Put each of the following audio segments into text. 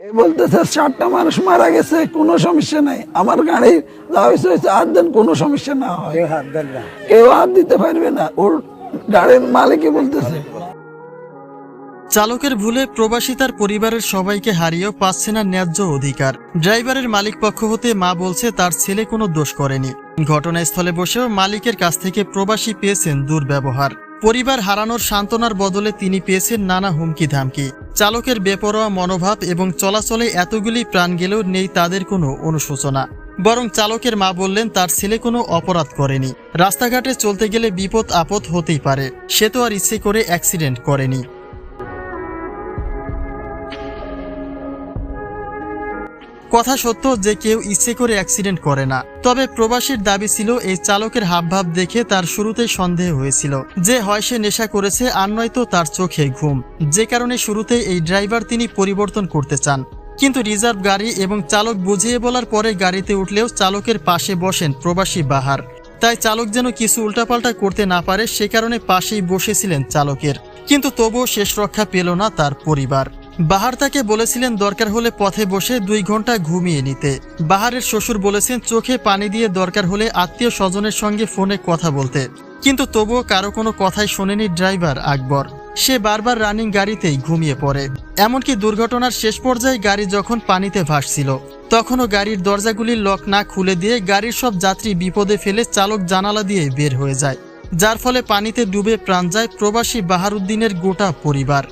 বলতেছে চারটা মানুষ মারা গেছে কোনো সমস্যা নাই। আমার গাড়ি যা হয়েছে হয়েছে আর দেন কোনো সমস্যা না হয়। হাত কেউ হাত দিতে পারবে না। ওর গাড়ির মালিকই বলতেছে। চালকের ভুলে প্রবাসী তার পরিবারের সবাইকে হারিয়েও পাচ্ছে না ন্যায্য অধিকার। ড্রাইভারের মালিক পক্ষ হতে মা বলছে তার ছেলে কোনো দোষ করেনি। ঘটনাস্থলে বসেও মালিকের কাছ থেকে প্রবাসী পেয়েছেন দুর্ব্যবহার। পরিবার হারানোর সান্ত্বনার বদলে তিনি পেয়েছেন নানা হুমকি ধামকি চালকের বেপরোয়া মনোভাব এবং চলাচলে এতগুলি প্রাণ গেলেও নেই তাদের কোনো অনুশোচনা। বরং চালকের মা বললেন, তার ছেলে কোনো অপরাধ করেনি। রাস্তাঘাটে চলতে গেলে বিপদ আপদ হতেই পারে। সে তো আর ইচ্ছে করে অ্যাক্সিডেন্ট করেনি। কথা সত্য যে কেউ ইচ্ছে করে অ্যাক্সিডেন্ট করে না। তবে প্রবাসীর দাবি ছিল এই চালকের হাবভাব দেখে তার শুরুতেই সন্দেহ হয়েছিল। যে হয় সে নেশা করেছে, আর নয়তো তার চোখে ঘুম। যে কারণে শুরুতে এই ড্রাইভার তিনি পরিবর্তন করতে চান। কিন্তু রিজার্ভ গাড়ি এবং চালক বুঝিয়ে বলার পরে গাড়িতে উঠলেও চালকের পাশে বসেন প্রবাসী বাহার। তাই চালক যেন কিছু উল্টাপাল্টা করতে না পারে, সে কারণে পাশেই বসেছিলেন চালকের। কিন্তু তবুও শেষ রক্ষা পেল না তার পরিবার। বাহার তাকে বলেছিলেন দরকার হলে পথে বসে দুই ঘণ্টা ঘুমিয়ে নিতে। বাহারের শ্বশুর বলেছেন, চোখে পানি দিয়ে দরকার হলে আত্মীয় স্বজনের সঙ্গে ফোনে কথা বলতে। কিন্তু তবুও কারও কোনো কথাই শোনেনি ড্রাইভার আকবর। সে বারবার রানিং গাড়িতেই ঘুমিয়ে পড়ে। এমনকি দুর্ঘটনার শেষ পর্যায়ে গাড়ি যখন পানিতে ভাসছিল, তখনও গাড়ির দরজাগুলির লক না খুলে দিয়ে গাড়ির সব যাত্রী বিপদে ফেলে চালক জানালা দিয়ে বের হয়ে যায়। যার ফলে পানিতে ডুবে প্রাণ যায় প্রবাসী বাহারুদ্দিনের গোটা পরিবার।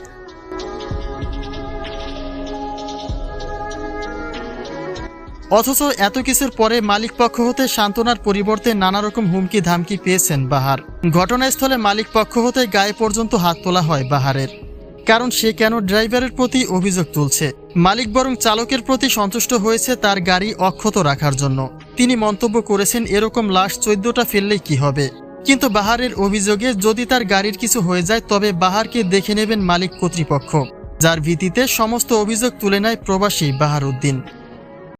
অথচ এত কিছুর পরে মালিক পক্ষ হতে সান্ত্বনার পরিবর্তে নানা রকম হুমকি ধামকি পেয়েছেন বাহার। ঘটনাস্থলে মালিক পক্ষ হতে গায়ে পর্যন্ত হাত তোলা হয় বাহারের। কারণ সে কেন ড্রাইভারের প্রতি অভিযোগ তুলছে? মালিক বরং চালকের প্রতি সন্তুষ্ট হয়েছে তার গাড়ি অক্ষত রাখার জন্য। তিনি মন্তব্য করেছেন, এরকম লাশ চোদ্দটা ফেললেই কি হবে? কিন্তু বাহারের অভিযোগে যদি তার গাড়ির কিছু হয়ে যায়, তবে বাহারকে দেখে নেবেন মালিক কর্তৃপক্ষ, যার ভিত্তিতে সমস্ত অভিযোগ তুলে নেয় প্রবাসী বাহার উদ্দিন